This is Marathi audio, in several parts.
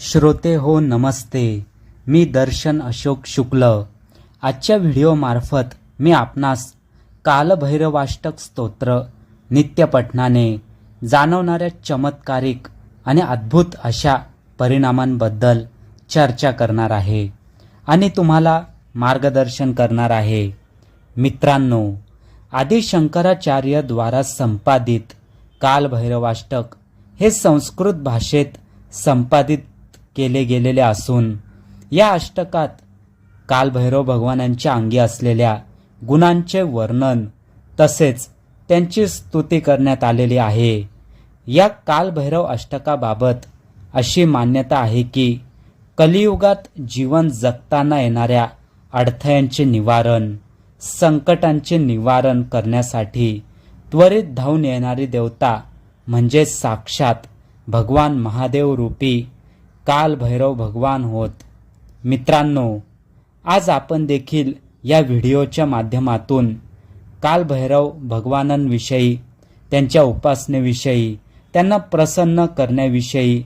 श्रोते हो नमस्ते. मी दर्शन अशोक शुक्ल. आजच्या व्हिडिओमार्फत मी आपणास कालभैरवाष्टक स्तोत्र नित्यपठणाने जाणवणाऱ्या चमत्कारिक आणि अद्भुत अशा परिणामांबद्दल चर्चा करणार आहे आणि तुम्हाला मार्गदर्शन करणार आहे. मित्रांनो आदी शंकराचार्यद्वारा संपादित कालभैरवाष्टक हे संस्कृत भाषेत संपादित केले गेलेले असून या अष्टकात कालभैरव भगवानांच्या अंगी असलेल्या गुणांचे वर्णन तसेच त्यांची स्तुती करण्यात आलेली आहे. या कालभैरव अष्टकाबाबत अशी मान्यता आहे की कलियुगात जीवन जगताना येणाऱ्या अडथळ्यांचे निवारण संकटांचे निवारण करण्यासाठी त्वरित धावून येणारी देवता म्हणजे साक्षात भगवान महादेव रूपी कालभैरव भगवान होत. मित्रांनो आज आपण देखील या व्हिडिओच्या माध्यमातून कालभैरव भगवानांविषयी त्यांच्या उपासनेविषयी त्यांना प्रसन्न करण्याविषयी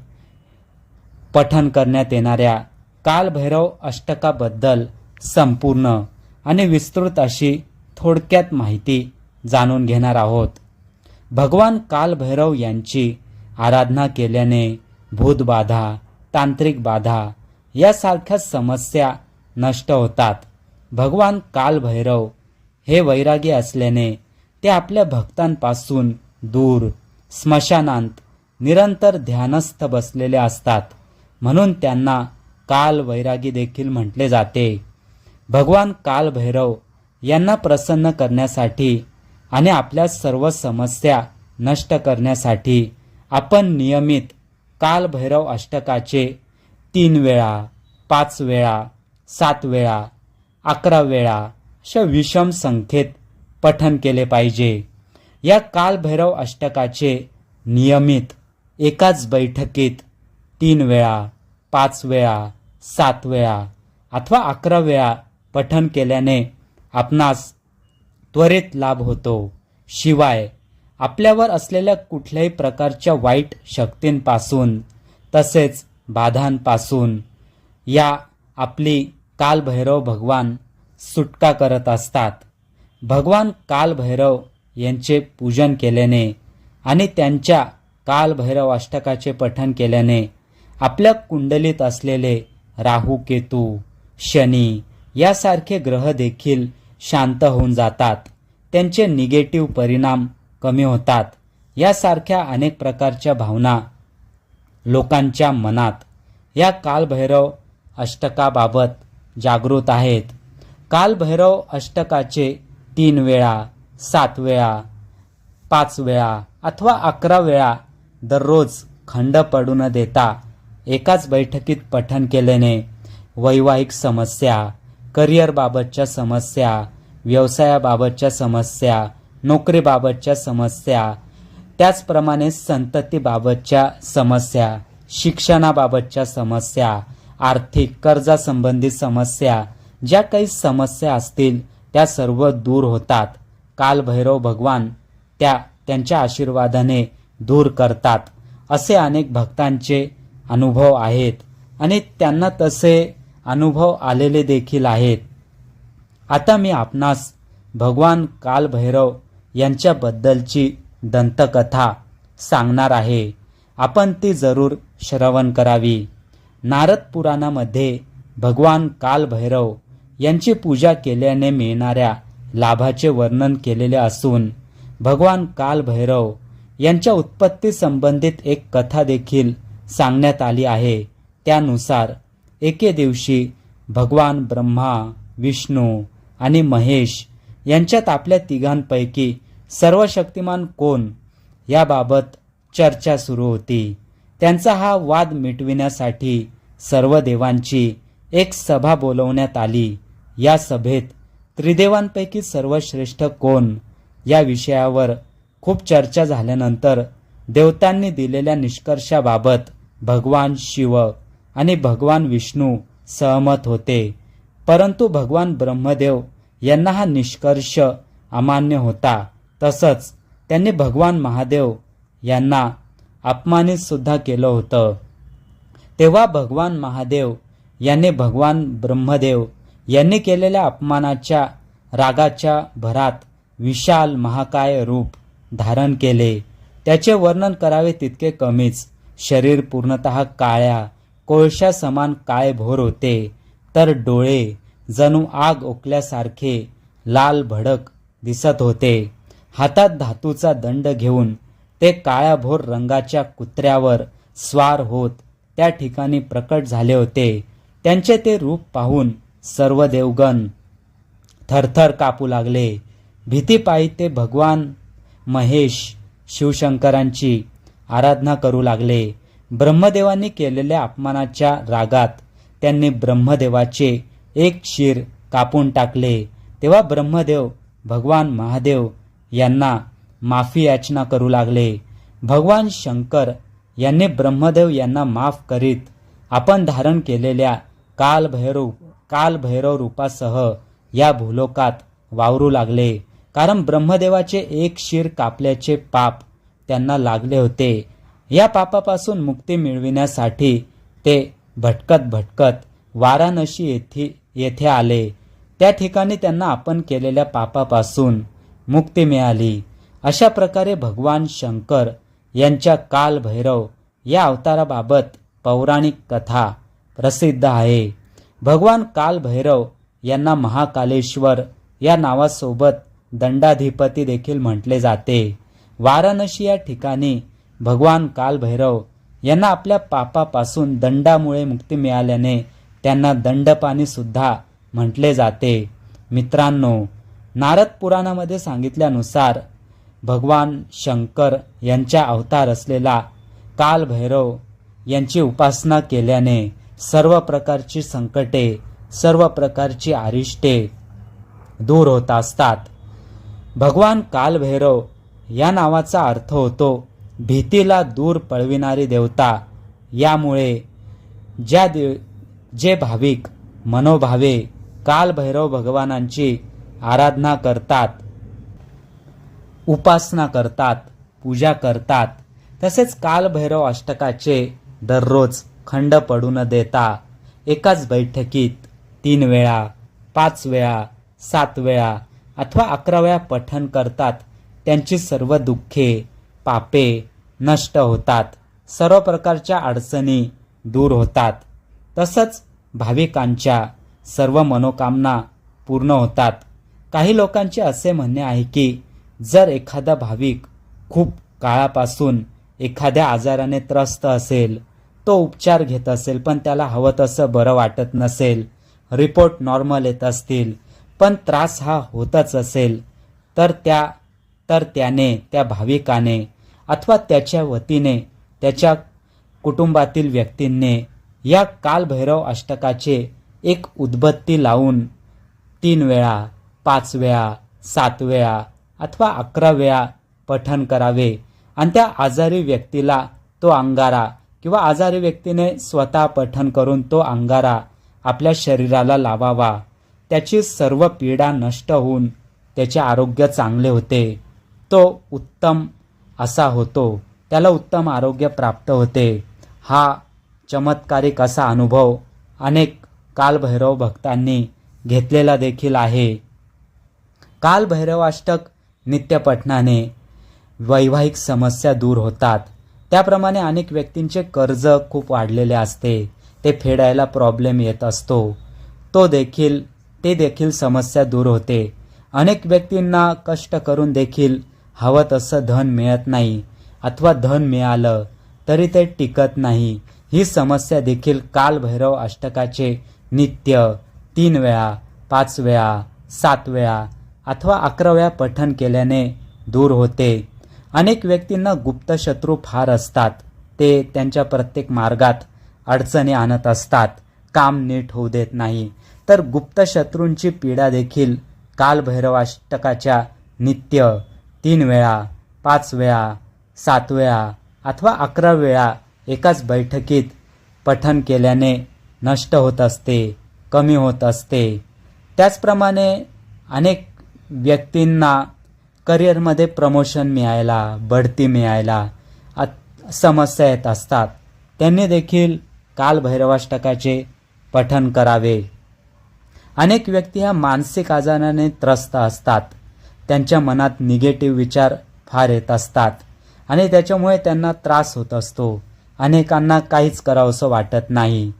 पठन करण्यात येणाऱ्या कालभैरव अष्टकाबद्दल संपूर्ण आणि विस्तृत अशी थोडक्यात माहिती जाणून घेणार आहोत. भगवान कालभैरव यांची आराधना केल्याने भूतबाधा तांत्रिक बाधा यासारख्या समस्या नष्ट होतात. भगवान कालभैरव हे वैरागी असल्याने ते आपल्या भक्तांपासून दूर स्मशानांत निरंतर ध्यानस्थ बसलेले असतात. म्हणून त्यांना काल वैरागी देखील म्हटले जाते. भगवान कालभैरव यांना प्रसन्न करण्यासाठी आणि आपल्या सर्व समस्या नष्ट करण्यासाठी आपण नियमित कालभैरव अष्टकाचे तीन वेळा पाच वेळा सात वेळा अकरा वेळा अशा विषम संख्येत पठन केले पाहिजे. या कालभैरव अष्टकाचे नियमित एकाच बैठकीत तीन वेळा पाच वेळा सात वेळा अथवा अकरा वेळा पठन केल्याने आपणास त्वरित लाभ होतो. शिवाय आपल्यावर असलेल्या कुठल्याही प्रकारच्या वाईट शक्तींपासून तसेच बाधांपासून या आपली कालभैरव भगवान सुटका करत असतात. भगवान कालभैरव यांचे पूजन केल्याने आणि त्यांच्या कालभैरव अष्टकाचे पठन केल्याने आपल्या कुंडलीत असलेले राहू केतू शनी यासारखे ग्रह देखील शांत होऊन जातात. त्यांचे निगेटिव्ह परिणाम कमी होतात. यासारख्या अनेक प्रकारच्या भावना लोकांच्या मनात. या कालभैरव अष्टकाबाबत जागृत आहेत. कालभैरव अष्टकाचे तीन वेळा सात वेळा पाच वेळा अथवा अकरा वेळा दररोज खंड पडू न देता एकाच बैठकीत पठन केल्याने वैवाहिक समस्या करिअरबाबतच्या समस्या व्यवसायाबाबतच्या समस्या नोकरीबाबतच्या समस्या त्याचप्रमाणे संततीबाबतच्या समस्या शिक्षणाबाबतच्या समस्या आर्थिक कर्जासंबंधी समस्या ज्या काही समस्या असतील त्या सर्व दूर होतात. कालभैरव भगवान त्या त्यांच्या आशीर्वादाने दूर करतात. असे अनेक भक्तांचे अनुभव आहेत आणि त्यांना तसे अनुभव आलेले देखील आहेत. आता मी आपणास भगवान कालभैरव यांच्याबद्दलची दंतकथा सांगणार आहे. आपण ती जरूर श्रवण करावी. नारद पुराणामध्ये भगवान कालभैरव यांची पूजा केल्याने मिळणाऱ्या लाभाचे वर्णन केलेले असून भगवान कालभैरव यांच्या उत्पत्ती संबंधित एक कथा देखील सांगण्यात आली आहे. त्यानुसार एके दिवशी भगवान ब्रह्मा विष्णू आणि महेश यांच्यात आपल्या तिघांपैकी सर्वशक्तिमान कोण? याबाबत चर्चा सुरू होती. त्यांचा हा वाद मिटविण्यासाठी सर्व देवांची एक सभा बोलवण्यात आली. या सभेत त्रिदेवांपैकी सर्वश्रेष्ठ कोण? या विषयावर खूप चर्चा झाल्यानंतर देवतांनी दिलेल्या निष्कर्षाबाबत भगवान शिव आणि भगवान विष्णू सहमत होते. परंतु भगवान ब्रह्मदेव यांना हा निष्कर्ष अमान्य होता. तसंच त्यांनी भगवान महादेव यांना अपमानित सुद्धा केलं होतं. तेव्हा भगवान महादेव यांनी भगवान ब्रह्मदेव यांनी केलेल्या अपमानाच्या रागाच्या भरात विशाल महाकाय रूप धारण केले. त्याचे वर्णन करावे तितके कमीच. शरीर पूर्णतः काळ्या कोळशा समान काळेभोर होते. तर डोळे जणू आग ओकल्यासारखे लाल भडक दिसत होते. हातात धातूचा दंड घेऊन ते काळ्याभोर रंगाच्या कुत्र्यावर स्वार होत त्या ठिकाणी प्रकट झाले होते. त्यांचे ते रूप पाहून सर्व देवगण थरथर कापू लागले. भीतीपायी ते भगवान महेश शिवशंकरांची आराधना करू लागले. ब्रह्मदेवांनी केलेल्या अपमानाच्या रागात त्यांनी ब्रह्मदेवाचे एक शिर कापून टाकले. तेव्हा ब्रह्मदेव भगवान महादेव यांना माफी याचना करू लागले. भगवान शंकर यांनी ब्रह्मदेव यांना माफ करीत आपण धारण केलेल्या कालभैरव कालभैरव रूपासह या भूलोकात वावरू लागले. कारण ब्रह्मदेवाचे एक शिर कापल्याचे पाप त्यांना लागले होते. या पापापासून मुक्ती मिळविण्यासाठी ते भटकत भटकत वाराणसी येथे येथे आले. त्या ठिकाणी त्यांना आपण केलेल्या पापापासून मुक्ती मिळाली. अशा प्रकारे भगवान शंकर यांच्या कालभैरव या अवताराबाबत पौराणिक कथा प्रसिद्ध आहे. भगवान कालभैरव यांना महाकालेश्वर या नावासोबत दंडाधिपती देखील म्हटले जाते. वाराणसी या ठिकाणी भगवान कालभैरव यांना आपल्या पापापासून दंडामुळे मुक्ती मिळाल्याने त्यांना दंडपाणीसुद्धा म्हटले जाते. मित्रांनो नारद पुराणामध्ये सांगितल्यानुसार भगवान शंकर यांच्या अवतार असलेला कालभैरव यांची उपासना केल्याने सर्व प्रकारची संकटे सर्व प्रकारची आरिष्टे दूर होत असतात. भगवान कालभैरव या नावाचा अर्थ होतो भीतीला दूर पळविणारी देवता. यामुळे ज्या देव जे भाविक मनोभावे कालभैरव भगवानांची आराधना करतात उपासना करतात पूजा करतात. तसेच कालभैरव अष्टकाचे दररोज खंड पडू न देता एकाच बैठकीत तीन वेळा पाच वेळा सात वेळा अथवा अकरा वेळा पठण करतात. त्यांची सर्व दुःखे पापे नष्ट होतात. सर्व प्रकारच्या अडचणी दूर होतात. तसंच भाविकांच्या सर्व मनोकामना पूर्ण होतात. काही लोकांचे असे म्हणणे आहे की जर एखादा भाविक खूप काळापासून एखाद्या आजाराने त्रस्त असेल तो उपचार घेत असेल पण त्याला हवं तसं बरं वाटत नसेल रिपोर्ट नॉर्मल येत असतील पण त्रास हा होतच असेल तर त्या तर त्याने त्या भाविकाने अथवा त्याच्या वतीने त्याच्या कुटुंबातील व्यक्तींनी या कालभैरव अष्टकाचे एक उद्बत्ती लावून तीन वेळा पाच वेळा सात वेळा अथवा अकरा वेळा पठण करावे. आणि त्या आजारी व्यक्तीला तो अंगारा किंवा आजारी व्यक्तीने स्वतः पठण करून तो अंगारा आपल्या शरीराला लावावा. त्याची सर्व पीडा नष्ट होऊन त्याचे आरोग्य चांगले होते. तो उत्तम असा होतो. त्याला उत्तम आरोग्य प्राप्त होते. हा चमत्कारिक असा अनुभव अनेक कालभैरव भक्तांनी घेतलेला देखील आहे. कालभैरवाष्टक नित्यपठणाने वैवाहिक समस्या दूर होतात. त्याप्रमाणे अनेक व्यक्तींचे कर्ज खूप वाढलेले असते. ते फेडायला प्रॉब्लेम येत असतो. तो देखील ते देखील समस्या दूर होते. अनेक व्यक्तींना कष्ट करून देखील हवं तसं धन मिळत नाही अथवा धन मिळालं तरी ते टिकत नाही. ही समस्या देखील कालभैरव अष्टकाचे नित्य तीन वेळा पाच वेळा सात वेळा अथवा अकरा वेळा पठण केल्याने दूर होते. अनेक व्यक्तींना गुप्त शत्रू फार असतात. ते त्यांच्या प्रत्येक मार्गात अडचणी आणत असतात. काम नीट होऊ देत नाही. तर गुप्त शत्रूंची पीडा देखील कालभैरवाष्टकाच्या नित्य तीन वेळा पाच वेळा सात वेळा अथवा अकरा वेळा एकाच बैठकीत पठन केल्याने नष्ट होत असते कमी होत असते. त्याचप्रमाणे अनेक व्यक्तींना करिअरमध्ये प्रमोशन मिळायला बढती मिळायला आत- समस्या येत असतात. त्यांनी देखील कालभैरवाष्टकाचे पठन करावे. अनेक व्यक्ती ह्या मानसिक आजाराने त्रस्त असतात. त्यांच्या मनात निगेटिव्ह विचार फार येत असतात आणि त्याच्यामुळे त्यांना त्रास होत असतो. अनेकांना काहीच करावंसं वाटत नाही.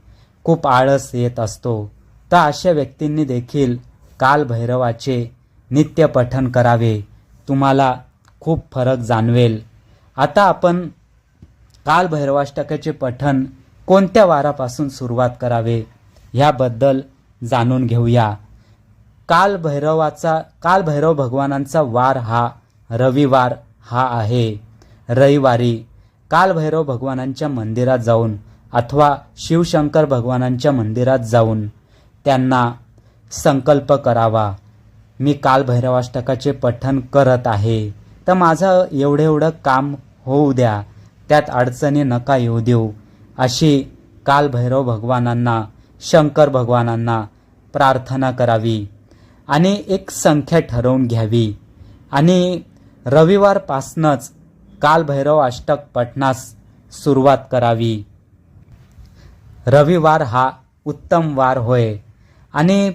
खूप आळस येत असतो. तर अशा व्यक्तींनी देखील कालभैरवाचे नित्य पठन करावे. तुम्हाला खूप फरक जाणवेल. आता आपण कालभैरवाष्टकाचे पठन कोणत्या वारापासून सुरुवात करावे ह्याबद्दल जाणून घेऊया. कालभैरवाचा कालभैरव भगवानांचा वार हा रविवार हा आहे. रविवारी कालभैरव भगवानांच्या मंदिरात जाऊन अथवा शिवशंकर भगवानांच्या मंदिरात जाऊन त्यांना संकल्प करावा. मी कालभैरवाष्टकाचे पठन करत आहे. तर माझं एवढं एवढं काम होऊ द्या. त्यात अडचणी नका येऊ देऊ. अशी कालभैरव भगवानांना शंकर भगवानांना प्रार्थना करावी आणि एक संख्या ठरवून घ्यावी. आणि रविवारपासनंच कालभैरव अष्टक पठणास सुरुवात करावी. रविवार हा उत्तम वार होय. आणि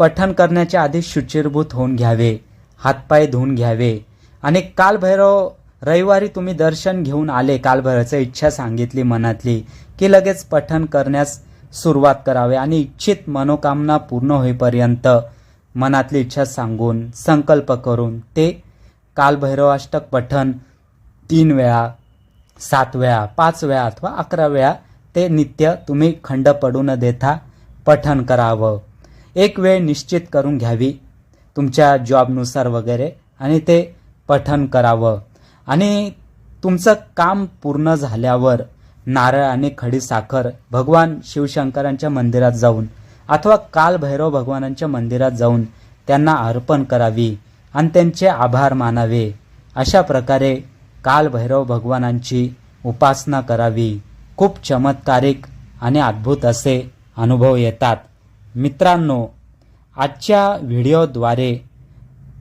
पठण करण्याच्या आधी शुचिरभूत होऊन घ्यावे. हातपाय धुवून घ्यावे. आणि कालभैरव रविवारी तुम्ही दर्शन घेऊन आले कालभैरवचं इच्छा सांगितली मनातली की लगेच पठण करण्यास सुरुवात करावे आणि इच्छित मनोकामना पूर्ण होईपर्यंत मनातली इच्छा सांगून संकल्प करून ते कालभैरवाष्टक पठण तीन वेळा सात वेळा पाच वेळा अथवा अकरा वेळा ते नित्य तुम्ही खंड पडू न देता पठण करावं. एक वेळ निश्चित करून घ्यावी. तुमच्या जॉबनुसार वगैरे आणि ते पठण करावं. आणि तुमचं काम पूर्ण झाल्यावर नारळ आणि खडी साखर भगवान शिवशंकरांच्या मंदिरात जाऊन अथवा कालभैरव भगवानांच्या मंदिरात जाऊन त्यांना अर्पण करावी आणि त्यांचे आभार मानावे. अशा प्रकारे कालभैरव भगवानांची उपासना करावी. खूप चमत्कारिक आणि अद्भुत असे अनुभव येतात. मित्रांनो आजच्या व्हिडिओद्वारे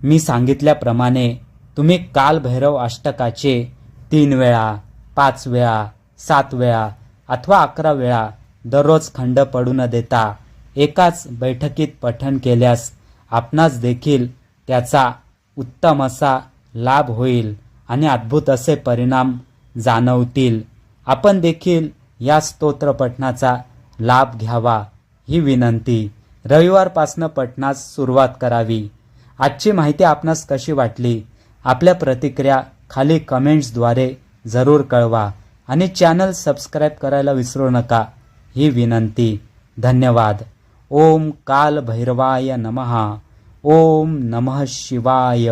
मी सांगितल्याप्रमाणे तुम्ही कालभैरव अष्टकाचे तीन वेळा पाच वेळा सात वेळा अथवा अकरा वेळा दररोज खंड पडू न देता एकाच बैठकीत पठण केल्यास आपणास देखील त्याचा उत्तम असा लाभ होईल आणि अद्भुत असे परिणाम जाणवतील. आपण देखील या स्तोत्रपठणाचा लाभ घ्यावा. ही विनंती. रविवारपासनं पटनास सुरुवात करावी. आजची माहिती आपणास कशी वाटली? आपल्या प्रतिक्रिया खाली कमेंट्सद्वारे जरूर कळवा आणि चॅनल सबस्क्राईब करायला विसरू नका. ही विनंती. धन्यवाद. ओम काल भैरवाय नमः. ओम नमः शिवाय.